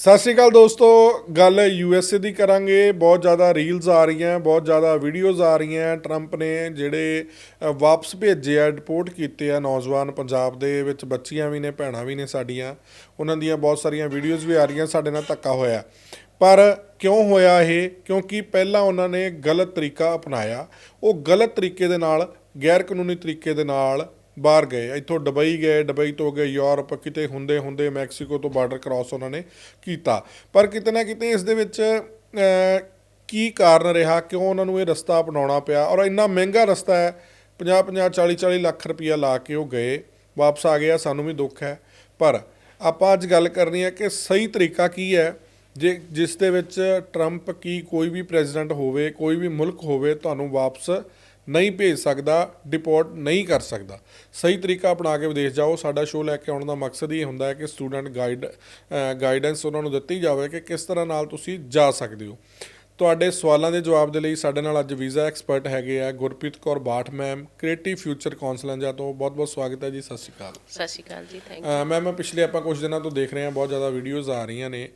ਸਤਿ ਸ਼੍ਰੀ ਅਕਾਲ ਦੋਸਤੋ, ਗੱਲ ਯੂਐਸਏ ਦੀ ਕਰਾਂਗੇ। ਬਹੁਤ ਜ਼ਿਆਦਾ ਰੀਲਸ ਆ ਰਹੀਆਂ, ਬਹੁਤ ਜ਼ਿਆਦਾ ਵੀਡੀਓਜ਼ ਆ ਰਹੀਆਂ। ਟਰੰਪ ਨੇ ਜਿਹੜੇ ਵਾਪਸ ਭੇਜੇ ਆ ਡਿਪੋਰਟ ਕੀਤੇ ਆ ਨੌਜਵਾਨ ਪੰਜਾਬ ਦੇ ਵਿੱਚ, ਬੱਚੀਆਂ ਵੀ ਨੇ, ਭੈਣਾਂ ਵੀ ਨੇ ਸਾਡੀਆਂ। ਉਹਨਾਂ ਦੀਆਂ ਬਹੁਤ ਸਾਰੀਆਂ ਵੀਡੀਓਜ਼ ਵੀ ਆ ਰਹੀਆਂ, ਸਾਡੇ ਨਾਲ ਧੱਕਾ ਹੋਇਆ। ਪਰ ਕਿਉਂ ਹੋਇਆ ਇਹ? ਕਿਉਂਕਿ ਪਹਿਲਾਂ ਉਹਨਾਂ ਨੇ ਗਲਤ ਤਰੀਕਾ ਅਪਣਾਇਆ। ਉਹ ਗਲਤ ਤਰੀਕੇ ਦੇ ਨਾਲ ਗੈਰ ਕਾਨੂੰਨੀ ਤਰੀਕੇ ਦੇ ਨਾਲ ਬਾਹਰ ਗਏ, ਇੱਥੋਂ ਦੁਬਈ ਗਏ, ਦੁਬਈ ਤੋਂ ਗਏ ਯੂਰਪ, ਕਿਤੇ ਹੁੰਦੇ ਹੁੰਦੇ ਮੈਕਸੀਕੋ ਤੋਂ ਬਾਰਡਰ ਕ੍ਰਾਸ ਉਹਨਾਂ ਨੇ ਕੀਤਾ। ਪਰ ਕਿਤੇ ਨਾ ਕਿਤੇ ਇਸ ਦੇ ਵਿੱਚ ਕੀ ਕਾਰਨ ਰਿਹਾ, ਕਿਉਂ ਉਹਨਾਂ ਨੂੰ ਇਹ ਰਸਤਾ ਅਪਣਾਉਣਾ ਪਿਆ? ਔਰ ਇੰਨਾ ਮਹਿੰਗਾ ਰਸਤਾ ਹੈ 50 50 40 40 ਲੱਖ ਰੁਪਈਆ ਲਾ ਕੇ ਉਹ ਗਏ, ਵਾਪਸ ਆ ਗਿਆ ਸਾਨੂੰ ਵੀ ਦੁੱਖ ਹੈ। ਪਰ ਆਪਾਂ ਅੱਜ ਗੱਲ ਕਰਨੀ ਹੈ ਕਿ ਸਹੀ ਤਰੀਕਾ ਕੀ ਹੈ? ਜੇ ਜਿਸ ਦੇ ਵਿੱਚ ਟਰੰਪ ਕੀ ਕੋਈ ਵੀ ਪ੍ਰੈਜ਼ੀਡੈਂਟ ਹੋਵੇ, ਕੋਈ ਵੀ ਮੁਲਕ ਹੋਵੇ, ਤੁਹਾਨੂੰ ਵਾਪਸ ਨਹੀਂ ਭੇਜ ਸਕਦਾ ਡਿਪੋਰਟ ਨਹੀਂ ਕਰ ਸਕਦਾ। ਸਹੀ ਤਰੀਕਾ ਅਪਣਾ ਕੇ ਵਿਦੇਸ਼ ਜਾਓ। ਸਾਡਾ ਸ਼ੋਅ ਲੈ ਕੇ ਆਉਣ ਦਾ ਮਕਸਦ ਇਹ ਹੁੰਦਾ ਹੈ ਕਿ ਸਟੂਡੈਂਟ ਗਾਈਡ ਗਾਈਡੈਂਸ ਉਹਨਾਂ ਨੂੰ ਦਿੱਤੀ ਜਾਵੇ ਕਿ ਕਿਸ ਤਰ੍ਹਾਂ ਨਾਲ ਤੁਸੀਂ ਜਾ ਸਕਦੇ ਹੋ। ਤੁਹਾਡੇ ਸਵਾਲਾਂ ਦੇ ਜਵਾਬ ਦੇ ਲਈ ਸਾਡੇ ਨਾਲ ਅੱਜ ਵੀਜ਼ਾ ਐਕਸਪਰਟ ਹੈਗੇ ਆ Gurpreet Kaur Bath ma'am creative future ਕਾਉਂਸਲੈਂਜਾ ਤੋਂ। ਬਹੁਤ ਬਹੁਤ ਸਵਾਗਤ ਹੈ ਜੀ ਸਤਿ ਸ਼੍ਰੀ ਅਕਾਲ। ਸਤਿ ਸ਼੍ਰੀ ਅਕਾਲ ਜੀ ਥੈਂਕ ਅ, ਮੈਮ ਪਿਛਲੇ ਆਪਾਂ ਕੁਝ ਦਿਨਾਂ ਤੋਂ ਦੇਖ ਰਹੇ ਹਾਂ ਬਹੁਤ ਜ਼ਿਆਦਾ ਵੀਡੀਓਜ਼ ਆ ਰਹੀਆਂ ਨੇ।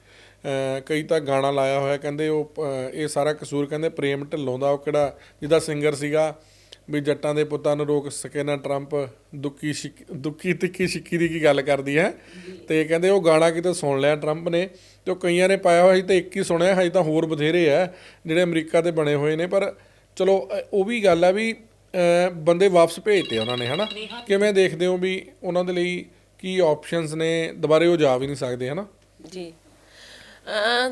ਕਈ ਤਾਂ ਗਾਣਾ ਲਾਇਆ ਹੋਇਆ ਕਹਿੰਦੇ ਉਹ ਇਹ ਸਾਰਾ ਕਸੂਰ ਕਹਿੰਦੇ ਪ੍ਰੇਮ ਢਿੱਲੋਂ ਦਾ ਉਹ ਕਿਹੜਾ ਜਿਹਦਾ ਸਿੰਗਰ ਸੀਗਾ। ਵੀ ਜੱਟਾਂ ਦੇ ਪੁੱਤਾਂ ਨੂੰ ਰੋਕ ਸਕੇ ਨਾ ਟਰੰਪ। ਦੁੱਕੀ ਦੁੱਕੀ ਤਿੱਖੀ ਸਿੱਕੀ ਦੀ ਕੀ ਗੱਲ ਕਰਦੀ ਹੈ? ਤੇ ਕਹਿੰਦੇ ਉਹ ਗਾਣਾ ਕਿਤੇ ਸੁਣ ਲਿਆ ਟਰੰਪ ਨੇ, ਤੇ ਉਹ ਕਈਆਂ ਨੇ ਪਾਇਆ ਹੋਇਆ ਸੀ ਤੇ ਇੱਕ ਹੀ ਸੁਣਿਆ, ਹਜੇ ਤਾਂ ਹੋਰ ਬਥੇਰੇ ਆ, ਜਿਹੜੇ ਅਮਰੀਕਾ ਦੇ ਬਣੇ ਹੋਏ ਨੇ। ਪਰ ਚਲੋ ਉਹ ਵੀ ਗੱਲ ਆ ਵੀ ਬੰਦੇ ਵਾਪਸ ਭੇਜਤੇ ਉਹਨਾਂ ਨੇ, ਹਨਾ? ਕਿਵੇਂ ਦੇਖਦੇ ਹੋ ਵੀ ਉਹਨਾਂ ਦੇ ਲਈ ਕੀ ਆਪਸ਼ਨਸ ਨੇ? ਦੁਬਾਰੇ ਉਹ ਜਾ ਵੀ ਨਹੀਂ ਸਕਦੇ, ਹਨਾ? ਜੀ।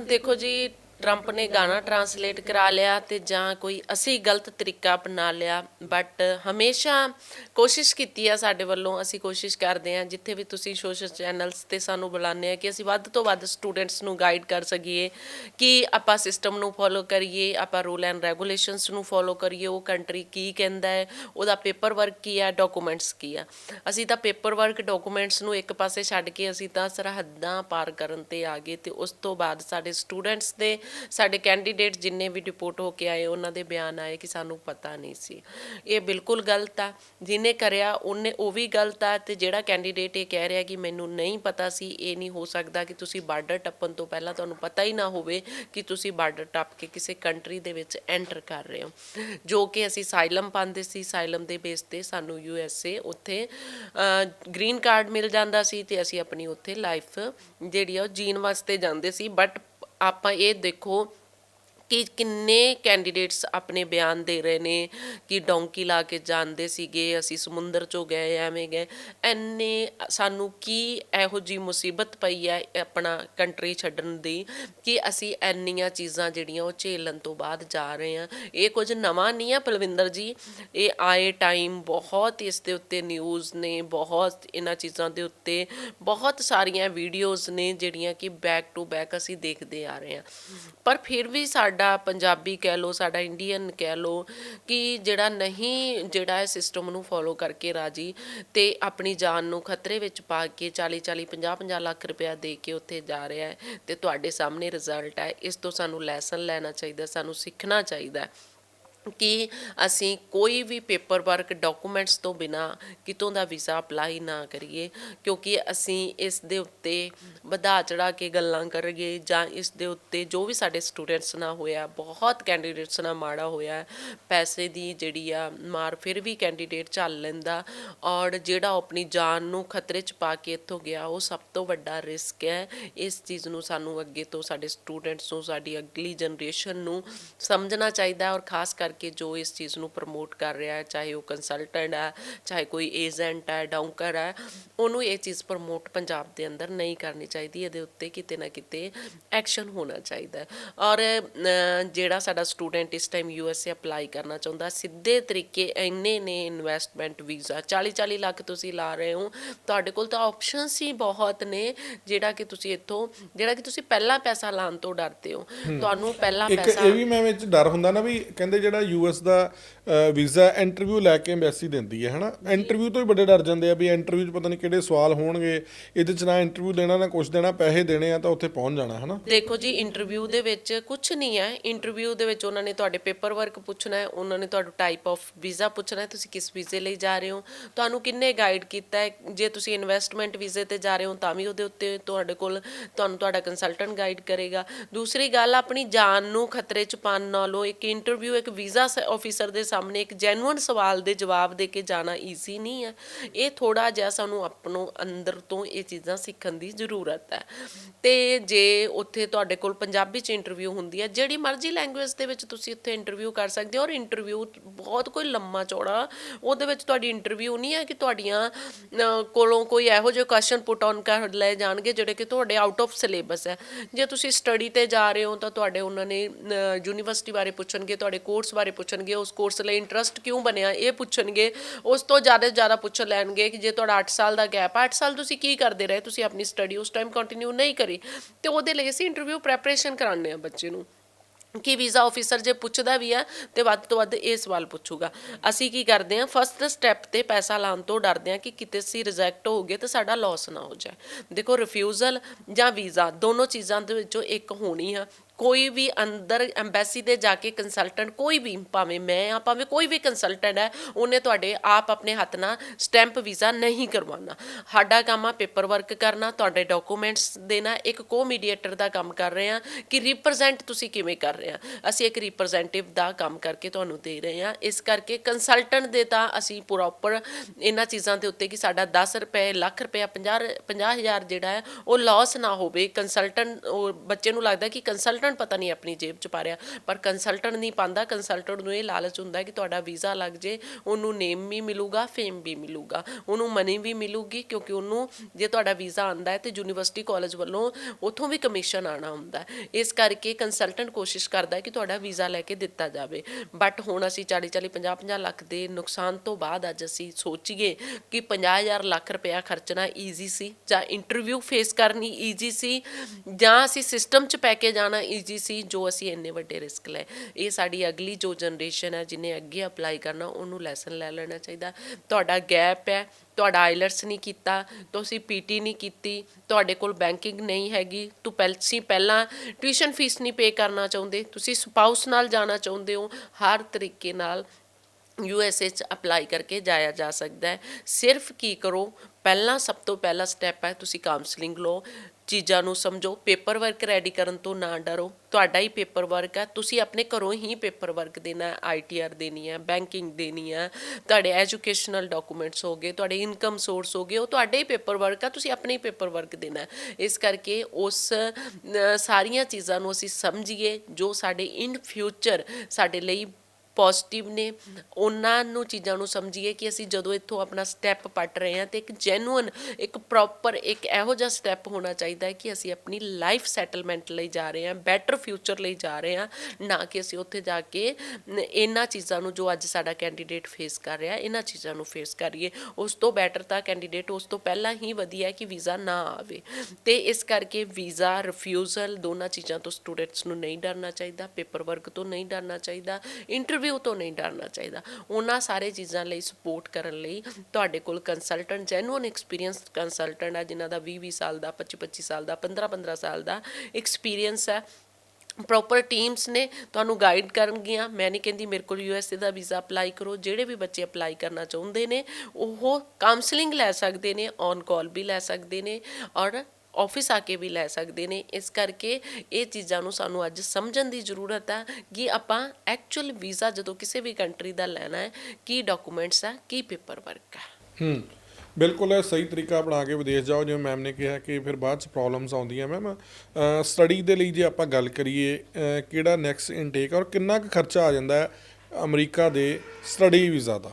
ਦੇਖੋ ਜੀ ਟਰੰਪ ਨੇ ਗਾਣਾ ਟਰਾਂਸਲੇਟ ਕਰਾ ਲਿਆ ਤੇ ਜਾਂ ਕੋਈ ਅਸੀਂ ਗਲਤ ਤਰੀਕਾ ਅਪਣਾ ਲਿਆ ਬਟ ਹਮੇਸ਼ਾ ਕੋਸ਼ਿਸ਼ ਕੀਤੀ ਆ ਸਾਡੇ ਵੱਲੋਂ, ਅਸੀਂ ਕੋਸ਼ਿਸ਼ ਕਰਦੇ ਆ ਜਿੱਥੇ ਵੀ ਤੁਸੀਂ ਸੋਸ਼ਲ ਚੈਨਲਸ ਤੇ ਸਾਨੂੰ ਬੁਲਾਉਂਦੇ ਆ ਕਿ ਅਸੀਂ ਵੱਧ ਤੋਂ ਵੱਧ ਸਟੂਡੈਂਟਸ ਨੂੰ ਗਾਈਡ ਕਰ ਸਕੀਏ, ਕਿ ਆਪਾਂ ਸਿਸਟਮ ਨੂੰ ਫੋਲੋ ਕਰੀਏ, ਆਪਾਂ ਰੂਲ ਐਂਡ ਰੈਗੂਲੇਸ਼ਨਸ ਨੂੰ ਫੋਲੋ ਕਰੀਏ, ਉਹ ਕੰਟਰੀ ਕੀ ਕਹਿੰਦਾ ਹੈ, ਉਹਦਾ ਪੇਪਰ ਵਰਕ ਕੀ ਆ ਡਾਕੂਮੈਂਟਸ ਕੀ ਆ। ਅਸੀਂ ਤਾਂ ਪੇਪਰ ਵਰਕ ਡਾਕੂਮੈਂਟਸ ਨੂੰ ਇੱਕ ਪਾਸੇ ਛੱਡ ਕੇ ਅਸੀਂ ਤਾਂ ਸਰਹੱਦਾਂ ਪਾਰ ਕਰਨ ਤੇ ਆ ਗਏ ਤੇ ਉਸ ਤੋਂ ਬਾਅਦ ਸਾਡੇ ਸਟੂਡੈਂਟਸ ਦੇ ਸਾਡੇ ਕੈਂਡੀਡੇਟ ਜਿੰਨੇ ਵੀ ਡਿਪੋਰਟ ਹੋ ਕੇ ਆਏ, ਉਹਨਾਂ ਦੇ ਬਿਆਨ ਆਏ ਕਿ ਸਾਨੂੰ ਪਤਾ ਨਹੀਂ ਸੀ। ਇਹ ਬਿਲਕੁਲ ਗਲਤ ਆ। ਜਿਹਨੇ ਕਰਿਆ, ਉਹਨੇ, ਉਹ ਵੀ ਗਲਤ ਆ ਤੇ ਜਿਹੜਾ ਕੈਂਡੀਡੇਟ ਇਹ ਕਹਿ ਰਿਹਾ ਕਿ ਮੈਨੂੰ ਨਹੀਂ ਪਤਾ ਸੀ, ਇਹ ਨਹੀਂ ਹੋ ਸਕਦਾ ਕਿ ਤੁਸੀਂ ਬਾਰਡਰ ਟੱਪਣ ਤੋਂ ਪਹਿਲਾਂ ਤੁਹਾਨੂੰ ਪਤਾ ਹੀ ਨਾ ਹੋਵੇ ਕਿ ਤੁਸੀਂ ਬਾਰਡਰ ਟੱਪ ਕੇ ਕਿਸੇ ਕੰਟਰੀ ਦੇ ਵਿੱਚ ਐਂਟਰ ਕਰ ਰਹੇ ਹੋ। ਜੋ ਕਿ ਅਸੀਂ ਸਾਈਲਮ ਪਾਉਂਦੇ ਸੀ ਸਾਈਲਮ ਦੇ ਬੇਸ ਤੇ ਸਾਨੂੰ ਯੂ ਐਸ ਏ ਉੱਥੇ ਗ੍ਰੀਨ ਕਾਰਡ ਮਿਲ ਜਾਂਦਾ ਸੀ ਤੇ ਅਸੀਂ ਆਪਣੀ ਉੱਥੇ ਲਾਈਫ ਜਿਹੜੀ ਆ ਉਹ ਜੀਣ ਵਾਸਤੇ ਜਾਂਦੇ ਸੀ। ਬਟ ਆਪਾਂ ਇਹ ਦੇਖੋ ਕਿ ਕਿੰਨੇ ਕੈਂਡੀਡੇਟਸ ਆਪਣੇ ਬਿਆਨ ਦੇ ਰਹੇ ਨੇ, ਕਿ ਡੋਂਕੀ ਲਾ ਕੇ ਜਾਂਦੇ ਸੀਗੇ, ਅਸੀਂ ਸਮੁੰਦਰ ਚੋਂ ਗਏ, ਐਵੇਂ ਗਏ। ਐਨੇ ਸਾਨੂੰ ਕੀ ਇਹੋ ਜੀ ਮੁਸੀਬਤ ਪਈ ਹੈ ਆਪਣਾ ਕੰਟਰੀ ਛੱਡਣ ਦੀ, ਕਿ ਅਸੀਂ ਐਨੀਆਂ ਚੀਜ਼ਾਂ ਜਿਹੜੀਆਂ ਉਹ ਝੇਲਣ ਤੋਂ ਬਾਅਦ ਜਾ ਰਹੇ ਹਾਂ। ਇਹ ਕੁਝ ਨਵਾਂ ਨਹੀਂ ਹੈ ਪਲਵਿੰਦਰ ਜੀ। ਇਹ ਆਏ ਟਾਈਮ ਬਹੁਤ ਇਸ ਦੇ ਉੱਤੇ ਨਿਊਜ਼ ਨੇ, ਬਹੁਤ ਇਹਨਾਂ ਚੀਜ਼ਾਂ ਦੇ ਉੱਤੇ ਬਹੁਤ ਸਾਰੀਆਂ ਵੀਡੀਓਜ਼ ਨੇ ਜਿਹੜੀਆਂ ਕਿ ਬੈਕ ਟੂ ਬੈਕ ਅਸੀਂ ਦੇਖਦੇ ਆ ਰਹੇ ਹਾਂ। ਪਰ ਫਿਰ ਵੀ ਸਾਡਾ ਸਾਡਾ ਪੰਜਾਬੀ ਕਹਿ ਲਓ, ਸਾਡਾ ਇੰਡੀਅਨ ਕਹਿ ਲਓ ਕਿ ਜਿਹੜਾ ਨਹੀਂ, ਜਿਹੜਾ ਹੈ ਸਿਸਟਮ ਨੂੰ ਫੋਲੋ ਕਰਕੇ ਰਾਜੀ ਤੇ ਆਪਣੀ ਜਾਨ ਨੂੰ ਖਤਰੇ ਵਿੱਚ ਪਾ ਕੇ 40 40 50 50 ਲੱਖ ਰੁਪਇਆ ਦੇ ਕੇ ਉੱਥੇ ਜਾ ਰਿਹਾ ਹੈ ਤੇ ਤੁਹਾਡੇ ਸਾਹਮਣੇ ਰਿਜ਼ਲਟ ਹੈ। ਇਸ ਤੋਂ ਸਾਨੂੰ ਲੈਸਨ ਲੈਣਾ ਚਾਹੀਦਾ, ਸਾਨੂੰ ਸਿੱਖਣਾ ਚਾਹੀਦਾ ਕਿ ਅਸੀਂ ਕੋਈ ਵੀ ਪੇਪਰ ਵਰਕ ਡਾਕੂਮੈਂਟਸ ਤੋਂ ਬਿਨਾ ਕਿਤੋਂ ਦਾ ਵੀਜ਼ਾ ਅਪਲਾਈ ਨਾ ਕਰੀਏ, ਕਿਉਂਕਿ ਅਸੀਂ ਇਸ ਦੇ ਉੱਤੇ ਵਧਾ ਚੜਾ ਕੇ ਗੱਲਾਂ ਕਰੀਏ ਜਾਂ ਇਸ ਦੇ ਉੱਤੇ ਜੋ ਵੀ ਸਾਡੇ ਸਟੂਡੈਂਟਸ ਨਾਲ ਹੋਇਆ, ਬਹੁਤ ਕੈਂਡੀਡੇਟਸ ਨਾਲ ਮਾੜਾ ਹੋਇਆ, ਪੈਸੇ ਦੀ ਜਿਹੜੀ ਆ ਮਾਰ ਫਿਰ ਵੀ ਕੈਂਡੀਡੇਟ ਚੱਲ ਲੈਂਦਾ ਔਰ ਜਿਹੜਾ ਉਹ ਆਪਣੀ ਜਾਨ ਨੂੰ ਖਤਰੇ 'ਚ ਪਾ ਕੇ ਇੱਥੋਂ ਗਿਆ, ਉਹ ਸਭ ਤੋਂ ਵੱਡਾ ਰਿਸਕ ਹੈ। ਇਸ ਚੀਜ਼ ਨੂੰ ਸਾਨੂੰ ਅੱਗੇ ਤੋਂ ਸਾਡੇ ਸਟੂਡੈਂਟਸ ਨੂੰ, ਸਾਡੀ ਅਗਲੀ ਜਨਰੇਸ਼ਨ ਨੂੰ ਸਮਝਣਾ ਚਾਹੀਦਾ ਔਰ ਖਾਸ ਕਰ ਕਰਕੇ ਜੋ ਇਸ ਚੀਜ਼ ਨੂੰ ਪ੍ਰਮੋਟ ਕਰ ਰਿਹਾ ਹੈ ਚਾਹੇ ਉਹ ਕੰਸਲਟੈਂਟ ਹੈ ਚਾਹੇ ਕੋਈ ਏਜੰਟ ਹੈ ਡਾਊਂਕਰ ਹੈ ਉਹਨੂੰ ਇਹ ਚੀਜ਼ ਪ੍ਰਮੋਟ ਪੰਜਾਬ ਦੇ ਅੰਦਰ ਨਹੀਂ ਕਰਨੀ ਚਾਹੀਦੀ ਇਹਦੇ ਉੱਤੇ ਕਿਤੇ ਨਾ ਕਿਤੇ ਐਕਸ਼ਨ ਹੋਣਾ ਚਾਹੀਦਾ। ਔਰ ਜਿਹੜਾ ਸਾਡਾ ਸਟੂਡੈਂਟ ਇਸ time U S A apply ਕਰਨਾ ਚਾਹੁੰਦਾ ਸਿੱਧੇ ਤਰੀਕੇ ਇੰਨੇ ਨੇ ਇਨਵੈਸਟਮੈਂਟ ਵੀਜ਼ਾ 40 40 ਲੱਖ ਤੁਸੀਂ ਲਾ ਰਹੇ ਹੋ ਤੁਹਾਡੇ ਕੋਲ ਤਾਂ ਆਪਸ਼ਨਸ ਹੀ ਬਹੁਤ ਨੇ ਜਿਹੜਾ ਕਿ ਤੁਸੀਂ ਇੱਥੋਂ ਜਿਹੜਾ ਕਿ ਤੁਸੀਂ ਪਹਿਲਾਂ ਪੈਸਾ ਲਾਉਣ ਤੋਂ ਡਰਦੇ ਹੋ ਤੁਹਾਨੂੰ ਪਹਿਲਾਂ ਇੱਕ ਪੈਸਾ ਇਹ ਵੀ ਮੈਂ ਵਿੱਚ ਡਰ ਹੁੰਦਾ ਨਾ ਵੀ ਕਹਿੰਦੇ ਜਿਹੜਾ ਯੂਐਸ ਦਾ ਵੀਜ਼ਾ ਇੰਟਰਵਿਊ ਲੈ ਕੇ ਐਮਬੈਸੀ ਦਿੰਦੀ ਹੈ ਹਨਾ? ਇੰਟਰਵਿਊ ਤੋਂ ਹੀ ਬੜੇ ਡਰ ਜਾਂਦੇ ਆ ਵੀ ਇੰਟਰਵਿਊ 'ਚ ਪਤਾ ਨਹੀਂ ਕਿਹੜੇ ਸਵਾਲ ਹੋਣਗੇ ਇਹਦੇ 'ਚ ਨਾ ਇੰਟਰਵਿਊ ਦੇਣਾ ਨਾ ਕੁਝ ਦੇਣਾ ਪੈਸੇ ਦੇਣੇ ਆ ਤਾਂ ਉੱਥੇ ਪਹੁੰਚ ਜਾਣਾ ਹਨਾ? ਦੇਖੋ ਜੀ ਇੰਟਰਵਿਊ ਦੇ ਵਿੱਚ ਕੁਝ ਨਹੀਂ ਹੈ। ਇੰਟਰਵਿਊ ਦੇ ਵਿੱਚ ਉਹਨਾਂ ਨੇ ਤੁਹਾਡੇ ਪੇਪਰ ਵਰਕ ਪੁੱਛਣਾ ਹੈ ਉਹਨਾਂ ਨੇ ਤੁਹਾਡਾ ਟਾਈਪ ਆਫ ਵੀਜ਼ਾ ਪੁੱਛਣਾ ਹੈ ਤੁਸੀਂ ਕਿਸ ਵੀਜ਼ੇ ਲਈ ਜਾ ਰਹੇ ਹੋ ਤੁਹਾਨੂੰ ਕਿੰਨੇ ਗਾਈਡ ਕੀਤਾ ਹੈ ਜੇ ਤੁਸੀਂ ਇਨਵੈਸਟਮੈਂਟ ਵੀਜ਼ੇ ਤੇ ਜਾ ਰਹੇ ਹੋ ਤਾਂ ਵੀ ਉਹਦੇ ਉੱਤੇ ਤੁਹਾਡੇ ਕੋਲ ਤੁਹਾਨੂੰ ਤੁਹਾਡਾ ਕੰਸਲਟੈਂਟ ਗਾਈਡ ਕਰੇਗਾ। ਦੂਸਰੀ ਗੱਲ ਆਪਣੀ ਜਾਨ ਨੂੰ ਖਤਰੇ 'ਚ ਪਾਉਣ ਨਾਲੋਂ ਇੱਕ ਇੰਟਰਵਿਊ ਇੱਕ ਵੀਜ਼ਾ ਆਫੀਸਰ ਦੇ ਸਾਹਮਣੇ ਇੱਕ ਜੈਨੂਅਨ ਸਵਾਲ ਦੇ ਜਵਾਬ ਦੇ ਕੇ ਜਾਣਾ ਈਜ਼ੀ ਨਹੀਂ ਹੈ। ਇਹ ਥੋੜਾ ਜਿਹਾ ਸਾਨੂੰ ਆਪਣੋਂ ਅੰਦਰ ਤੋਂ ਇਹ ਚੀਜ਼ਾਂ ਸਿੱਖਣ ਦੀ ਜ਼ਰੂਰਤ ਹੈ। ਤੇ ਜੇ ਉੱਥੇ ਤੁਹਾਡੇ ਕੋਲ ਪੰਜਾਬੀ ਚ ਇੰਟਰਵਿਊ ਹੁੰਦੀ ਹੈ, ਜਿਹੜੀ ਮਰਜ਼ੀ ਲੈਂਗੁਏਜ ਦੇ ਵਿੱਚ ਤੁਸੀਂ ਉੱਥੇ ਇੰਟਰਵਿਊ ਕਰ ਸਕਦੇ ਹੋ ਔਰ ਇੰਟਰਵਿਊ ਬਹੁਤ ਕੋਈ ਲੰਮਾ ਚੌੜਾ, ਉਹਦੇ ਵਿੱਚ ਤੁਹਾਡੀ ਇੰਟਰਵਿਊ ਨਹੀਂ ਹੈ ਕਿ ਤੁਹਾਡੀਆਂ ਕੋਲੋਂ ਕੋਈ ਇਹੋ ਜਿਹੇ ਕੁਐਸਚਨ ਪੁੱਟ ਔਨ ਕਰ ਲਏ ਜਾਣਗੇ ਜਿਹੜੇ ਕਿ ਤੁਹਾਡੇ ਆਊਟ ਆਫ ਸਿਲੇਬਸ ਹੈ। ਜੇ ਤੁਸੀਂ ਸਟੱਡੀ ਤੇ ਜਾ ਰਹੇ ਹੋ ਤਾਂ ਤੁਹਾਡੇ ਉਹਨਾਂ ਨੇ ਯੂਨੀਵਰਸਿਟੀ ਬਾਰੇ ਪੁੱਛਣਗੇ, ਤੁਹਾਡੇ ਕੋਰਸ ਬਾਰੇ ਪੁੱਛਣਗੇ, ਉਸ ਕੋਰਸ ਲਈ ਇੰਟਰਸਟ ਕਿਉਂ ਬਣਿਆ, ਇਹ ਪੁੱਛਣਗੇ, ਉਸ ਤੋਂ ਜ਼ਿਆਦਾ ਤੋਂ ਜ਼ਿਆਦਾ ਪੁੱਛ ਲੈਣਗੇ ਕਿ ਜੇ ਤੁਹਾਡਾ 8 ਸਾਲ ਦਾ ਗੈਪ ਹੈ 8 ਸਾਲ ਤੁਸੀਂ ਕੀ ਕਰਦੇ ਰਹੇ, ਤੁਸੀਂ ਆਪਣੀ ਸਟੱਡੀ ਉਸ ਟਾਈਮ ਕੰਟੀਨਿਊ ਨਹੀਂ ਕਰੀ, ਤੇ ਉਹਦੇ ਲਈ ਅਸੀਂ ਇੰਟਰਵਿਊ ਪ੍ਰੈਪਰੇਸ਼ਨ ਕਰਾਉਂਦੇ ਆ ਬੱਚੇ ਨੂੰ, ਕਿ ਵੀਜ਼ਾ ਆਫੀਸਰ ਜੇ ਪੁੱਛਦਾ ਵੀ ਹੈ ਤੇ ਵੱਧ ਤੋਂ ਵੱਧ ਇਹ ਸਵਾਲ ਪੁੱਛੂਗਾ। ਅਸੀਂ ਕੀ ਕਰਦੇ ਹਾਂ ਫਸਟ ਸਟੈਪ ਤੇ ਪੈਸਾ ਲਾਉਣ ਤੋਂ ਡਰਦੇ ਹਾਂ ਕਿ ਕਿਤੇ ਅਸੀਂ ਰਿਜੈਕਟ ਹੋ ਗਏ ਤੇ ਸਾਡਾ ਲਾਸ ਨਾ ਹੋ ਜਾਏ। ਦੇਖੋ ਰਿਫਿਊਜ਼ਲ ਜਾਂ ਵੀਜ਼ਾ ਦੋਨੋਂ ਚੀਜ਼ਾਂ ਦੇ ਵਿੱਚੋਂ ਇੱਕ ਹੋਣੀ ਆ ਕੋਈ ਵੀ ਅੰਦਰ ਐਮਬੈਸੀ ਦੇ ਜਾ ਕੇ ਕੰਸਲਟੈਂਟ ਕੋਈ ਵੀ, ਭਾਵੇਂ ਮੈਂ ਆ ਭਾਵੇਂ ਕੋਈ ਵੀ ਕੰਸਲਟੈਂਟ ਹੈ, ਉਹਨੇ ਤੁਹਾਡੇ ਆਪ ਆਪਣੇ ਹੱਥ ਨਾਲ ਸਟੈਂਪ ਵੀਜ਼ਾ ਨਹੀਂ ਕਰਵਾਉਣਾ। ਸਾਡਾ ਕੰਮ ਆ ਪੇਪਰ ਵਰਕ ਕਰਨਾ, ਤੁਹਾਡੇ ਡਾਕੂਮੈਂਟਸ ਦੇਣਾ, ਇੱਕ ਕੋ ਮੀਡੀਏਟਰ ਦਾ ਕੰਮ ਕਰ ਰਹੇ ਆ ਕਿ ਰਿਪਰੈਜ਼ੈਂਟ ਤੁਸੀਂ ਕਿਵੇਂ ਕਰ ਰਹੇ ਆ ਅਸੀਂ ਇੱਕ ਰਿਪਰੈਜ਼ੈਂਟੇਟਿਵ ਦਾ ਕੰਮ ਕਰਕੇ ਤੁਹਾਨੂੰ ਦੇ ਰਹੇ ਆ ਇਸ ਕਰਕੇ ਕੰਸਲਟੈਂਟ ਦੇ ਤਾਂ ਅਸੀਂ ਪ੍ਰੋਪਰ ਇਹਨਾਂ ਚੀਜ਼ਾਂ ਦੇ ਉੱਤੇ ਕਿ ਸਾਡਾ 10 ਰੁਪਏ, ਲੱਖ ਰੁਪਏ 50 50000 ਜਿਹੜਾ ਹੈ, ਉਹ ਲਾਸ ਨਾ ਹੋਵੇ। ਕੰਸਲਟੈਂਟ ਉਹ ਬੱਚੇ ਨੂੰ ਲੱਗਦਾ ਕਿ ਕੰਸਲਟੈਂਟ ਪਤਾ ਨਹੀਂ ਆਪਣੀ ਜੇਬ ਚ ਪਾ ਰਿਹਾ, ਪਰ ਕੰਸਲਟੈਂਟ ਨਹੀਂ ਪਾਉਂਦਾ ਕੰਸਲਟੈਂਟ ਨੂੰ ਇਹ ਲਾਲਚ ਹੁੰਦਾ ਕਿ ਤੁਹਾਡਾ ਵੀਜ਼ਾ ਲੱਗ ਜੇ, ਉਹਨੂੰ ਨੇਮ ਵੀ ਮਿਲੂਗਾ ਫੇਮ ਵੀ ਮਿਲੂਗਾ, ਉਹਨੂੰ ਮਨੀ ਵੀ ਮਿਲੂਗੀ, ਕਿਉਂਕਿ ਉਹਨੂੰ ਜੇ ਤੁਹਾਡਾ ਵੀਜ਼ਾ ਆਂਦਾ ਹੈ ਤੇ ਯੂਨੀਵਰਸਿਟੀ ਕਾਲਜ ਵੱਲੋਂ ਉਥੋਂ ਵੀ ਕਮਿਸ਼ਨ ਆਣਾ ਹੁੰਦਾ ਇਸ ਕਰਕੇ ਕੰਸਲਟੈਂਟ ਕੋਸ਼ਿਸ਼ ਕਰਦਾ ਕਿ ਤੁਹਾਡਾ ਵੀਜ਼ਾ ਲੈ ਕੇ ਦਿੱਤਾ ਜਾਵੇ। ਬਟ ਹੁਣ ਅਸੀਂ 40 40 50 50 ਲੱਖ ਦੇ ਨੁਕਸਾਨ ਤੋਂ ਬਾਅਦ ਅੱਜ ਅਸੀਂ ਸੋਚੀਏ ਕਿ 50000 ਲੱਖ ਰੁਪਇਆ ਖਰਚਣਾ ਈਜ਼ੀ ਸੀ ਜਾਂ ਇੰਟਰਵਿਊ ਫੇਸ ਕਰਨੀ ਈਜ਼ੀ ਸੀ ਜਾਂ ਅਸੀਂ ਸਿਸਟਮ 'ਚ ਪੈ ਕੇ ਜਾਣਾ ਈਜ਼ੀ ਸੀ ਜੋ ਅਸੀਂ ਇੰਨੇ ਵੱਡੇ ਰਿਸਕ ਲਏ। ਇਹ ਸਾਡੀ ਅਗਲੀ ਜੋ ਜਨਰੇਸ਼ਨ ਹੈ, ਜਿਹਨੇ ਅੱਗੇ ਅਪਲਾਈ ਕਰਨਾ, ਉਹਨੂੰ ਲੈਸਨ ਲੈ ਲੈਣਾ ਚਾਹੀਦਾ। ਤੁਹਾਡਾ ਗੈਪ ਹੈ, ਤੁਹਾਡਾ ਆਈਲਟਸ ਨਹੀਂ ਕੀਤਾ, ਤੁਸੀਂ ਪੀਟੀ ਨਹੀਂ ਕੀਤੀ, ਤੁਹਾਡੇ ਕੋਲ ਬੈਂਕਿੰਗ ਨਹੀਂ ਹੈਗੀ। ਤੂੰ ਪਹਿਲਸੀ ਪਹਿਲਾਂ ਟਿਊਸ਼ਨ ਫੀਸ ਨਹੀਂ ਪੇ ਕਰਨਾ ਚਾਹੁੰਦੇ। ਤੁਸੀਂ ਸਪਾਊਸ ਨਾਲ ਜਾਣਾ ਚਾਹੁੰਦੇ ਹੋ, ਹਰ ਤਰੀਕੇ ਨਾਲ ਯੂ ਐਸ ਏ ਚ ਅਪਲਾਈ ਕਰਕੇ ਜਾਇਆ ਜਾ ਸਕਦਾ ਹੈ। ਸਿਰਫ ਕੀ ਕਰੋ, ਪਹਿਲਾਂ ਸਭ ਤੋਂ ਪਹਿਲਾ ਸਟੈਪ ਹੈ, ਤੁਸੀਂ ਕਾਉਂਸਲਿੰਗ ਲਓ। ਚੀਜ਼ਾਂ ਨੂੰ ਸਮਝੋ ਪੇਪਰ ਵਰਕ ਰੈਡੀ ਕਰਨ ਤੋਂ ਨਾ ਡਰੋ। ਤੁਹਾਡਾ ਹੀ ਪੇਪਰ ਵਰਕ ਹੈ ਤੁਸੀਂ ਆਪਣੇ ਘਰੋਂ ਹੀ ਪੇਪਰ ਵਰਕ ਦੇਣਾ ਹੈ ਆਈਟੀਆਰ ਦੇਣੀ ਹੈ ਬੈਂਕਿੰਗ ਦੇਣੀ ਹੈ ਤੁਹਾਡੇ ਐਜੂਕੇਸ਼ਨਲ ਡਾਕੂਮੈਂਟਸ ਹੋਗੇ ਤੁਹਾਡੇ ਇਨਕਮ ਸੋਰਸ ਹੋਗੇ ਉਹ ਤੁਹਾਡੇ ਹੀ ਪੇਪਰ ਵਰਕ ਹੈ ਤੁਸੀਂ ਆਪਣੇ ਹੀ ਪੇਪਰ ਵਰਕ ਦੇਣਾ। ਇਸ ਕਰਕੇ ਉਸ ਸਾਰੀਆਂ ਚੀਜ਼ਾਂ ਨੂੰ ਅਸੀਂ ਸਮਝੀਏ, ਜੋ ਸਾਡੇ ਇਨ ਫਿਊਚਰ ਸਾਡੇ ਲਈ ਪੋਜ਼ਿਟਿਵ ਨੇ, ਉਹਨਾਂ ਨੂੰ ਚੀਜ਼ਾਂ ਨੂੰ ਸਮਝੀਏ ਕਿ ਅਸੀਂ ਜਦੋਂ ਇੱਥੋਂ ਆਪਣਾ ਸਟੈਪ ਪੱਟ ਰਹੇ ਹਾਂ ਤੇ ਇੱਕ ਜੈਨੂਅਨ ਇੱਕ ਪ੍ਰੋਪਰ ਇੱਕ ਇਹੋ ਜਿਹਾ ਸਟੈਪ ਹੋਣਾ ਚਾਹੀਦਾ ਹੈ ਕਿ ਅਸੀਂ ਆਪਣੀ ਲਾਈਫ ਸੈਟਲਮੈਂਟ ਲਈ ਜਾ ਰਹੇ ਹਾਂ ਬੈਟਰ ਫਿਊਚਰ ਲਈ ਜਾ ਰਹੇ ਹਾਂ, ਨਾ ਕਿ ਅਸੀਂ ਉੱਥੇ ਜਾ ਕੇ ਇਹਨਾਂ ਚੀਜ਼ਾਂ ਨੂੰ ਜੋ ਅੱਜ ਸਾਡਾ ਕੈਂਡੀਡੇਟ ਫੇਸ ਕਰ ਰਿਹਾ, ਇਹਨਾਂ ਚੀਜ਼ਾਂ ਨੂੰ ਫੇਸ ਕਰੀਏ। ਉਸ ਤੋਂ ਬੈਟਰ ਤਾਂ ਕੈਂਡੀਡੇਟ ਉਸ ਤੋਂ ਪਹਿਲਾਂ ਹੀ ਵਧੀਆ ਕਿ ਵੀਜ਼ਾ ਨਾ ਆਵੇ। ਤੇ ਇਸ ਕਰਕੇ ਵੀਜ਼ਾ ਰਿਫਿਊਜ਼ਲ ਦੋਨਾਂ ਚੀਜ਼ਾਂ ਤੋਂ ਸਟੂਡੈਂਟਸ ਨੂੰ ਨਹੀਂ ਡਰਨਾ ਚਾਹੀਦਾ ਪੇਪਰ ਵਰਕ ਤੋਂ ਨਹੀਂ ਡਰਨਾ ਚਾਹੀਦਾ ਇੰਟਰਵਿਊ ਤੋਂ ਨਹੀਂ ਡਰਨਾ ਚਾਹੀਦਾ। ਉਹਨਾਂ ਸਾਰੇ ਚੀਜ਼ਾਂ ਲਈ ਸਪੋਰਟ ਕਰਨ ਲਈ ਤੁਹਾਡੇ ਕੋਲ ਕੰਸਲਟੈਂਟ ਜੈਨੂਇਨ ਐਕਸਪੀਰੀਅੰਸ ਕੰਸਲਟੈਂਟ ਹੈ ਜਿਨ੍ਹਾਂ ਦਾ 20 20 ਸਾਲ ਦਾ 25 25 ਸਾਲ ਦਾ 15 15 ਸਾਲ ਦਾ ਐਕਸਪੀਰੀਅੰਸ ਹੈ ਪ੍ਰੋਪਰ ਟੀਮਸ ਨੇ, ਤੁਹਾਨੂੰ ਗਾਈਡ ਕਰਨਗੀਆਂ। ਮੈਂ ਨਹੀਂ ਕਹਿੰਦੀ ਮੇਰੇ ਕੋਲ ਯੂਐਸਏ ਦਾ ਵੀਜ਼ਾ ਅਪਲਾਈ ਕਰੋ, ਜਿਹੜੇ ਵੀ ਬੱਚੇ ਅਪਲਾਈ ਕਰਨਾ ਚਾਹੁੰਦੇ ਨੇ, ਉਹ ਕਾਉਂਸਲਿੰਗ ਲੈ ਸਕਦੇ ਨੇ ਔਨ ਕਾਲ ਵੀ ਲੈ ਸਕਦੇ ਨੇ, ਔਰ ਆਫਿਸ ਆ ਕੇ ਵੀ ਲੈ ਸਕਦੇ ਨੇ। ਇਸ ਕਰਕੇ ਇਹ ਚੀਜ਼ਾਂ ਨੂੰ ਸਾਨੂੰ ਅੱਜ ਸਮਝਣ ਦੀ ਜ਼ਰੂਰਤ ਆ ਕਿ ਆਪਾਂ ਐਕਚੁਅਲ ਵੀਜ਼ਾ ਜਦੋਂ ਕਿਸੇ ਵੀ ਕੰਟਰੀ ਦਾ ਲੈਣਾ ਹੈ, ਕੀ ਡਾਕੂਮੈਂਟਸ ਆ, ਕੀ ਪੇਪਰ ਵਰਕ ਆ। ਹੂੰ, ਬਿਲਕੁਲ ਇਹ ਸਹੀ ਤਰੀਕਾ ਬਣਾ ਕੇ ਵਿਦੇਸ਼ ਜਾਓ। ਜਿਵੇਂ ਮੈਮ ਨੇ ਕਿਹਾ ਕਿ ਫਿਰ ਬਾਅਦ ਚ ਪ੍ਰੋਬਲਮਸ ਆਉਂਦੀਆਂ ਮੈਮ ਸਟੱਡੀ ਦੇ ਲਈ ਜੇ ਆਪਾਂ ਗੱਲ ਕਰੀਏ ਕਿਹੜਾ ਨੈਕਸਟ ਇਨਟੇਕ ਔਰ ਕਿੰਨਾ ਕੁ ਖਰਚਾ ਆ ਜਾਂਦਾ ਹੈ ਅਮਰੀਕਾ ਦੇ ਸਟੱਡੀ ਵੀਜ਼ਾ ਦਾ?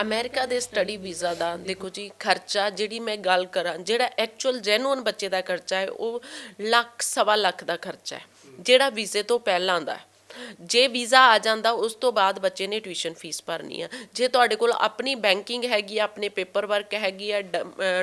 ਅਮਰੀਕਾ ਦੇ ਸਟੱਡੀ ਵੀਜ਼ਾ ਦਾ ਦੇਖੋ ਜੀ ਖਰਚਾ ਜਿਹੜੀ ਮੈਂ ਗੱਲ ਕਰਾਂ, ਜਿਹੜਾ ਐਕਚੁਅਲ ਜੈਨੂਅਨ ਬੱਚੇ ਦਾ ਖਰਚਾ ਹੈ, ਉਹ ਲੱਖ, ਸਵਾ ਲੱਖ ਦਾ ਖਰਚਾ ਹੈ, ਜਿਹੜਾ ਵੀਜ਼ੇ ਤੋਂ ਪਹਿਲਾਂ ਦਾ ਜੇ ਵੀਜ਼ਾ ਆ ਜਾਂਦਾ, ਉਸ ਤੋਂ ਬਾਅਦ ਬੱਚੇ ਨੇ ਟਿਊਸ਼ਨ ਫੀਸ ਭਰਨੀ ਆ। ਜੇ ਤੁਹਾਡੇ ਕੋਲ ਆਪਣੀ ਬੈਂਕਿੰਗ ਹੈਗੀ ਆ, ਆਪਣੇ ਪੇਪਰ ਵਰਕ ਹੈਗੀ ਆ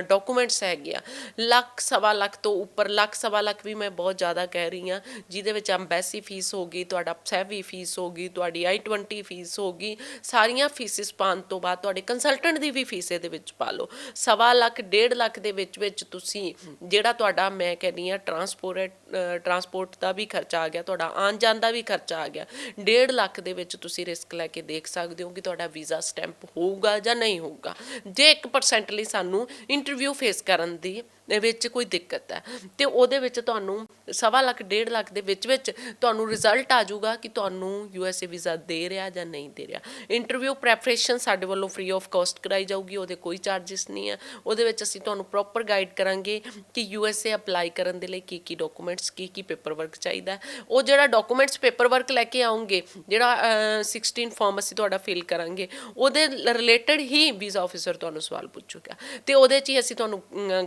ਡਾਕੂਮੈਂਟਸ ਹੈਗੇ ਆ, ਲੱਖ ਸਵਾ ਲੱਖ ਤੋਂ ਉੱਪਰ, ਲੱਖ ਸਵਾ ਲੱਖ ਵੀ ਮੈਂ ਬਹੁਤ ਜ਼ਿਆਦਾ ਕਹਿ ਰਹੀ ਆ, ਜਿਹਦੇ ਵਿੱਚ ਅੰਬੈਸੀ ਫੀਸ ਹੋ ਗਈ, ਤੁਹਾਡਾ ਸੈਵੀ ਫੀਸ ਹੋ ਗਈ, ਤੁਹਾਡੀ I20 ਫੀਸ ਹੋ ਗਈ, ਸਾਰੀਆਂ ਫੀਸਿਸ ਪਾਉਣ ਤੋਂ ਬਾਅਦ ਤੁਹਾਡੇ ਕੰਸਲਟੈਂਟ ਦੀ ਵੀ ਫੀਸ ਇਹਦੇ ਵਿੱਚ ਪਾ ਲਓ। ਸਵਾ ਲੱਖ, ਡੇਢ ਲੱਖ ਦੇ ਵਿੱਚ ਵਿੱਚ ਤੁਸੀਂ ਜਿਹੜਾ ਤੁਹਾਡਾ ਮੈਂ ਕਹਿੰਦੀ ਆ ਟਰਾਂਸਪੋਰਟ ਟਰਾਂਸਪੋਰਟ ਦਾ ਵੀ ਖਰਚਾ ਆ ਗਿਆ, ਤੁਹਾਡਾ ਆਉਣ ਜਾਣ ਦਾ ਵੀ ਖਰਚਾ ਆ ਗਿਆ। ਡੇਢ ਲੱਖ ਦੇ ਵਿੱਚ ਤੁਸੀਂ ਰਿਸਕ ਲੈ ਕੇ ਦੇਖ ਸਕਦੇ ਹੋ ਕਿ ਤੁਹਾਡਾ ਵੀਜ਼ਾ ਸਟੈਂਪ ਹੋਊਗਾ ਜਾਂ ਨਹੀਂ ਹੋਊਗਾ। ਜੇ 1% ਲਈ ਸਾਨੂੰ ਇੰਟਰਵਿਊ ਫੇਸ ਕਰਨ ਦੀ ਦੇ ਵਿੱਚ ਕੋਈ ਦਿੱਕਤ ਹੈ, ਤੇ ਉਹਦੇ ਵਿੱਚ ਤੁਹਾਨੂੰ ਸਵਾ ਲੱਖ ਡੇਢ ਲੱਖ ਦੇ ਵਿੱਚ ਵਿੱਚ ਤੁਹਾਨੂੰ ਰਿਜ਼ਲਟ ਆ ਜਾਊਗਾ ਕਿ ਤੁਹਾਨੂੰ ਯੂ ਐਸ ਏ ਵੀਜ਼ਾ ਦੇ ਰਿਹਾ ਜਾਂ ਨਹੀਂ ਦੇ ਰਿਹਾ। ਇੰਟਰਵਿਊ ਪ੍ਰੈਪਰੇਸ਼ਨ ਸਾਡੇ ਵੱਲੋਂ ਫ੍ਰੀ ਆਫ ਕਾਸਟ ਕਰਾਈ ਜਾਊਗੀ ਉਹਦੇ ਕੋਈ ਚਾਰजेस ਨਹੀਂ ਹੈ। ਉਹਦੇ ਵਿੱਚ ਅਸੀਂ ਤੁਹਾਨੂੰ ਪ੍ਰੋਪਰ ਗਾਈਡ ਕਰਾਂਗੇ ਕਿ ਯੂ ਐਸ ਏ ਅਪਲਾਈ ਕਰਨ ਦੇ ਲਈ ਕੀ ਕੀ ਡਾਕੂਮੈਂਟਸ ਕੀ ਕੀ ਪੇਪਰ ਵਰਕ ਚਾਹੀਦਾ ਉਹ ਜਿਹੜਾ ਡਾਕੂਮੈਂਟਸ ਪੇਪਰ ਵਰਕ ਲੈ ਕੇ ਆਉਂਗੇ ਜਿਹੜਾ ਅਹ, 16 ਫਾਰਮ ਅਸੀਂ ਤੁਹਾਡਾ ਫਿਲ ਕਰਾਂਗੇ ਉਹਦੇ ਰਿਲੇਟਡ ਹੀ ਵੀਜ਼ਾ ਆਫੀਸਰ ਤੁਹਾਨੂੰ ਸਵਾਲ ਪੁੱਛੂਗਾ। ਤੇ ਉਹਦੇ 'ਚ ਹੀ ਅਸੀਂ ਤੁਹਾਨੂੰ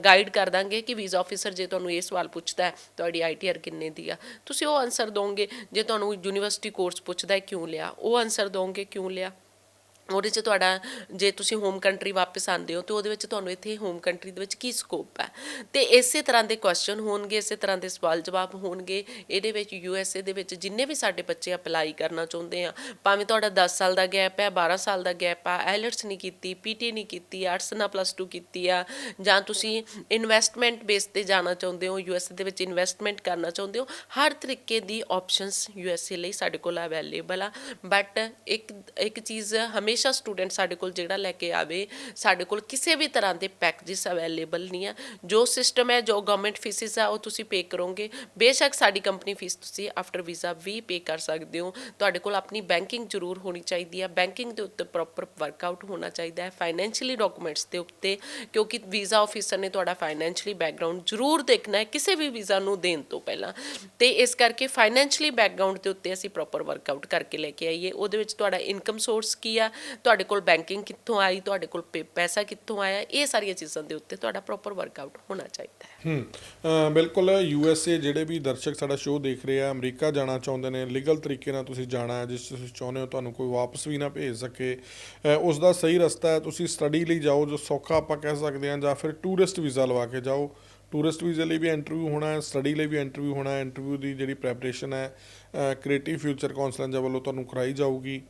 ਗਾਈਡ ਕਰ ਦਾਂਗੇ ਕਿ ਵੀਜ਼ਾ ਆਫੀਸਰ ਜੇ ਤੁਹਾਨੂੰ ਇਹ ਸਵਾਲ ਪੁੱਛਦਾ ਹੈ ਤੁਹਾਡੀ ਆਈਟੀਆਰ ਕਿੰਨੇ ਦੀ ਆ। ਤੁਸੀਂ ਉਹ ਆਨਸਰ ਦੋਗੇ ਜੇ ਤੁਹਾਨੂੰ ਯੂਨੀਵਰਸਿਟੀ ਕੋਰਸ ਪੁੱਛਦਾ ਹੈ, ਕਿਉਂ ਲਿਆ? ਉਹ ਆਨਸਰ ਦੋਗੇ ਕਿਉਂ ਲਿਆ? ਉਹਦੇ 'ਚ ਤੁਹਾਡਾ, ਜੇ ਤੁਸੀਂ ਹੋਮ ਕੰਟਰੀ ਵਾਪਸ ਆਉਂਦੇ ਹੋ, ਤੇ ਉਹਦੇ ਵਿੱਚ ਤੁਹਾਨੂੰ ਇੱਥੇ ਹੋਮ ਕੰਟਰੀ ਦੇ ਵਿੱਚ ਕੀ ਸਕੋਪ ਹੈ? ਤੇ ਇਸੇ ਤਰ੍ਹਾਂ ਦੇ ਕੁਐਸਚਨ ਹੋਣਗੇ, ਇਸੇ ਤਰ੍ਹਾਂ ਦੇ ਸਵਾਲ ਜਵਾਬ ਹੋਣਗੇ। ਇਹਦੇ ਵਿੱਚ ਯੂ ਐਸ ਏ ਦੇ ਵਿੱਚ ਜਿੰਨੇ ਵੀ ਸਾਡੇ ਬੱਚੇ ਅਪਲਾਈ ਕਰਨਾ ਚਾਹੁੰਦੇ ਆ, ਭਾਵੇਂ ਤੁਹਾਡਾ 10 ਸਾਲ ਦਾ ਗੈਪ ਹੈ 12 ਸਾਲ ਦਾ ਗੈਪ ਆ ਆਈਲਟਸ ਨਹੀਂ ਕੀਤੀ ਪੀਟੀ ਨਹੀਂ ਕੀਤੀ ਆਰਟਸ ਨਾਲ ਪਲੱਸ 2 ਕੀਤੀ ਆ, ਜਾਂ ਤੁਸੀਂ ਇਨਵੈਸਟਮੈਂਟ ਬੇਸ ਤੇ ਜਾਣਾ ਚਾਹੁੰਦੇ ਹੋ ਯੂ ਐਸ ਏ ਦੇ ਵਿੱਚ ਇਨਵੈਸਟਮੈਂਟ ਕਰਨਾ ਚਾਹੁੰਦੇ ਹੋ, ਹਰ ਤਰੀਕੇ ਦੀ ਆਪਸ਼ਨਸ ਯੂ ਐਸ ਏ ਲਈ ਸਾਡੇ ਕੋਲ ਅਵੇਲੇਬਲ ਆ। ਬਟ ਇੱਕ ਇੱਕ ਚੀਜ਼ ਹਮੇਸ਼ਾ ਸਟੂਡੈਂਟ ਸਾਡੇ ਕੋਲ ਜਿਹੜਾ ਲੈ ਕੇ ਆਵੇ, ਸਾਡੇ ਕੋਲ ਕਿਸੇ ਵੀ ਤਰ੍ਹਾਂ ਦੇ ਪੈਕੇजेस ਅਵੇਲੇਬਲ ਨਹੀਂ ਆ। ਜੋ ਸਿਸਟਮ ਹੈ, ਜੋ ਗਵਰਨਮੈਂਟ ਫੀਸਿਸ ਆ, ਉਹ ਤੁਸੀਂ ਪੇ ਕਰੋਗੇ। ਬੇਸ਼ੱਕ ਸਾਡੀ ਕੰਪਨੀ ਫੀਸ ਤੁਸੀਂ ਆਫਟਰ ਵੀਜ਼ਾ ਵੀ ਪੇ ਕਰ ਸਕਦੇ ਹੋ। ਤੁਹਾਡੇ ਕੋਲ ਆਪਣੀ ਬੈਂਕਿੰਗ ਜ਼ਰੂਰ ਹੋਣੀ ਚਾਹੀਦੀ ਹੈ ਬੈਂਕਿੰਗ ਦੇ ਉੱਤੇ ਪ੍ਰੋਪਰ ਵਰਕਆਊਟ ਹੋਣਾ ਚਾਹੀਦਾ ਹੈ ਫਾਈਨੈਂਸ਼ੀਅਲੀ ਡਾਕੂਮੈਂਟਸ ਦੇ ਉੱਤੇ। ਕਿਉਂਕਿ ਵੀਜ਼ਾ ਆਫੀਸਰ ਨੇ ਤੁਹਾਡਾ ਫਾਈਨੈਂਸ਼ੀਅਲੀ ਬੈਕਗ੍ਰਾਉਂਡ ਜ਼ਰੂਰ ਦੇਖਣਾ ਹੈ, ਕਿਸੇ ਵੀ ਵੀਜ਼ਾ ਨੂੰ ਦੇਣ ਤੋਂ ਪਹਿਲਾਂ। ਤੇ ਇਸ ਕਰਕੇ ਫਾਈਨੈਂਸ਼ੀਅਲੀ ਬੈਕਗ੍ਰਾਉਂਡ ਦੇ ਉੱਤੇ ਅਸੀਂ ਪ੍ਰੋਪਰ ਵਰਕਆਊਟ ਕਰਕੇ ਲੈ ਕੇ ਆਈਏ। ਉਹਦੇ ਵਿੱਚ ਤੁਹਾਡਾ ਇਨਕਮ ਸੋਰਸ ਕੀ ਆ? ਤੁਹਾਡੇ ਕੋਲ ਬੈਂਕਿੰਗ ਕਿੱਥੋਂ ਆਈ ਤੁਹਾਡੇ ਕੋਲ ਪੇ- ਪੈਸਾ ਕਿੱਥੋਂ ਆਇਆ ਇਹ ਸਾਰੀਆਂ ਚੀਜ਼ਾਂ ਦੇ ਉੱਤੇ ਤੁਹਾਡਾ ਪ੍ਰੋਪਰ ਵਰਕਆਊਟ ਹੋਣਾ ਚਾਹੀਦਾ ਹੈ। ਹੂੰ ਬਿਲਕੁਲ ਯੂ ਐਸ ਏ ਜਿਹੜੇ ਵੀ ਦਰਸ਼ਕ ਸਾਡਾ ਸ਼ੋਅ ਦੇਖ ਰਹੇ ਆ ਅਮਰੀਕਾ ਜਾਣਾ ਚਾਹੁੰਦੇ ਨੇ ਲੀਗਲ ਤਰੀਕੇ ਨਾਲ ਤੁਸੀਂ ਜਾਣਾ ਹੈ ਜਿਸ ਤੁਸੀਂ ਚਾਹੁੰਦੇ ਹੋ ਤੁਹਾਨੂੰ ਕੋਈ ਵਾਪਸ ਵੀ ਨਾ ਭੇਜ ਸਕੇ ਅ, ਉਸ ਦਾ ਸਹੀ ਰਸਤਾ ਹੈ ਤੁਸੀਂ ਸਟੱਡੀ ਲਈ ਜਾਓ ਜੋ ਸੌਖਾ ਆਪਾਂ ਕਹਿ ਸਕਦੇ ਹਾਂ ਜਾਂ ਫਿਰ ਟੂਰਿਸਟ ਵੀਜ਼ਾ ਲਵਾ ਕੇ ਜਾਓ। ਟੂਰਿਸਟ ਵੀਜ਼ੇ ਲਈ ਵੀ ਇੰਟਰਵਿਊ ਹੋਣਾ ਹੈ ਸਟੱਡੀ ਲਈ ਵੀ ਇੰਟਰਵਿਊ ਹੋਣਾ ਹੈ ਇੰਟਰਵਿਊ ਦੀ ਜਿਹੜੀ ਪ੍ਰੈਪਰੇਸ਼ਨ ਹੈ ਕ੍ਰੀਏਟਿਵ ਫਿਊਚਰ ਕਾਉਂਸਲਰ ਵੱਲੋਂ ਤੁਹਾਨੂੰ ਕਰਾਈ ਜਾਊਗੀ।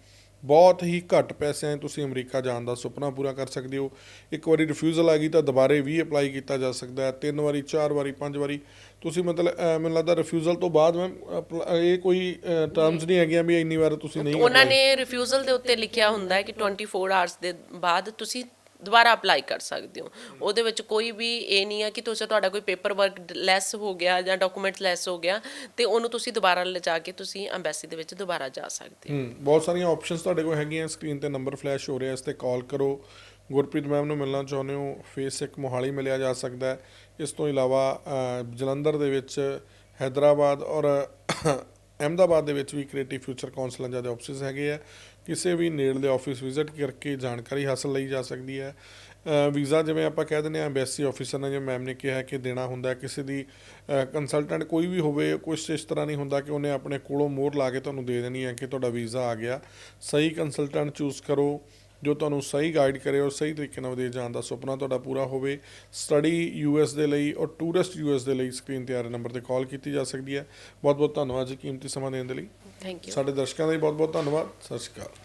ਬਹੁਤ ਹੀ ਘੱਟ ਪੈਸਿਆਂ 'ਚ ਤੁਸੀਂ ਅਮਰੀਕਾ ਜਾਣ ਦਾ ਸੁਪਨਾ ਪੂਰਾ ਕਰ ਸਕਦੇ ਹੋ। ਇੱਕ ਵਾਰੀ ਰਿਫਿਊਜ਼ਲ ਆ ਗਈ ਤਾਂ ਦੁਬਾਰੇ ਵੀ ਅਪਲਾਈ ਕੀਤਾ ਜਾ ਸਕਦਾ ਹੈ। ਤਿੰਨ ਵਾਰੀ ਚਾਰ ਵਾਰੀ ਪੰਜ ਵਾਰੀ। ਤੁਸੀਂ ਮਤਲਬ ਮੈਨੂੰ ਲੱਗਦਾ ਰਿਫਿਊਜ਼ਲ ਤੋਂ ਬਾਅਦ ਮੈਂ ਇਹ ਕੋਈ ਟਰਮਸ ਨਹੀਂ ਹੈਗੀਆਂ ਵੀ ਇੰਨੀ ਵਾਰ ਤੁਸੀਂ ਨਹੀਂ ਉਹਨਾਂ ਨੇ ਰਿਫਿਊਜ਼ਲ ਦੇ ਉੱਤੇ ਲਿਖਿਆ ਹੁੰਦਾ ਹੈ ਕਿ 24 ਆਵਰਸ ਦੇ ਬਾਅਦ ਤੁਸੀਂ ਦੁਬਾਰਾ ਅਪਲਾਈ ਕਰ ਸਕਦੇ ਹੋ। ਉਹਦੇ ਵਿੱਚ ਕੋਈ ਵੀ ਇਹ ਨਹੀਂ ਹੈ ਕਿ ਤੁਸੀਂ ਤੁਹਾਡਾ ਕੋਈ ਪੇਪਰ ਵਰਕ ਲੈਸ ਹੋ ਗਿਆ ਜਾਂ ਡਾਕੂਮੈਂਟਸ ਲੈਸ ਹੋ ਗਿਆ ਤੇ ਉਹਨੂੰ ਤੁਸੀਂ ਦੁਬਾਰਾ ਲਿਜਾ ਕੇ ਤੁਸੀਂ ਐਮਬੈਸੀ ਦੇ ਵਿੱਚ ਦੁਬਾਰਾ ਜਾ ਸਕਦੇ ਹੋ। ਬਹੁਤ ਸਾਰੀਆਂ ਆਪਸ਼ਨਸ ਤੁਹਾਡੇ ਕੋਲ ਹੈਗੀਆਂ। ਸਕਰੀਨ ਤੇ ਨੰਬਰ ਫਲੈਸ਼ ਹੋ ਰਿਹਾ, ਇਸ ਤੇ ਕਾਲ ਕਰੋ। ਗੁਰਪ੍ਰੀਤ ਮੈਮ ਨੂੰ ਮਿਲਣਾ ਚਾਹੁੰਦੇ ਹੋ। ਫੇਸ ਇੱਕ ਮੋਹਾਲੀ ਮਿਲਿਆ ਜਾ ਸਕਦਾ ਹੈ। ਇਸ ਤੋਂ ਇਲਾਵਾ ਜਲੰਧਰ ਦੇ ਵਿੱਚ ਹੈਦਰਾਬਾਦ ਔਰ ਅਹਿਮਦਾਬਾਦ ਦੇ ਵਿੱਚ ਵੀ ਕ੍ਰੀਏਟਿਵ ਫਿਊਚਰ ਕਾਉਂਸਲਰਾਂ ਦੇ ਆਫਿਸ ਹੈਗੇ ਆ। ਕਿਸੇ ਵੀ ਨੇੜਲੇ ਆਫਿਸ ਵਿਜ਼ਿਟ ਕਰਕੇ ਜਾਣਕਾਰੀ ਹਾਸਲ ਲਈ ਜਾ ਸਕਦੀ ਹੈ। ਵੀਜ਼ਾ ਜਿਵੇਂ ਆਪਾਂ ਕਹਿ ਦਿੰਦੇ ਆ ਐਮਬੈਸੀ ਆਫਿਸਰ ਨੇ, ਜਿਵੇਂ ਮੈਮ ਨੇ ਕਿਹਾ ਕਿ ਦੇਣਾ ਹੁੰਦਾ ਕਿਸੇ ਦੀ ਕੰਸਲਟੈਂਟ ਕੋਈ ਵੀ ਹੋਵੇ, ਕੁਛ ਇਸ ਤਰ੍ਹਾਂ ਨਹੀਂ ਹੁੰਦਾ ਕਿ ਉਹਨੇ ਆਪਣੇ ਕੋਲੋਂ ਮੋਹਰ ਲਾ ਕੇ ਤੁਹਾਨੂੰ ਦੇ ਦੇਣੀ ਹੈ ਕਿ ਤੁਹਾਡਾ ਵੀਜ਼ਾ ਆ ਗਿਆ। ਸਹੀ ਕੰਸਲਟੈਂਟ ਚੂਜ਼ ਕਰੋ, ਜੋ ਤੁਹਾਨੂੰ ਸਹੀ ਗਾਈਡ ਕਰੇ ਔਰ ਸਹੀ ਤਰੀਕੇ ਨਾਲ ਵਿਦੇਸ਼ ਜਾਣ ਦਾ ਸੁਪਨਾ ਤੁਹਾਡਾ ਪੂਰਾ ਹੋਵੇ। ਸਟੱਡੀ ਯੂਐਸ ਦੇ ਲਈ ਔਰ ਟੂਰਿਸਟ ਯੂਐਸ ਦੇ ਲਈ ਸਕਰੀਨ ਤੇ ਆ ਰਹੇ ਨੰਬਰ ਤੇ ਕਾਲ ਕੀਤੀ ਜਾ ਸਕਦੀ ਹੈ। ਬਹੁਤ ਬਹੁਤ ਧੰਨਵਾਦ ਜੀ ਕੀਮਤੀ ਸਮਾਂ ਦੇਣ ਦੇ ਲਈ। ਥੈਂਕ ਯੂ ਸਾਡੇ ਦਰਸ਼ਕਾਂ ਦਾ ਵੀ ਬਹੁਤ ਬਹੁਤ ਧੰਨਵਾਦ। ਸਤਿ ਸ਼੍ਰੀ ਅਕਾਲ।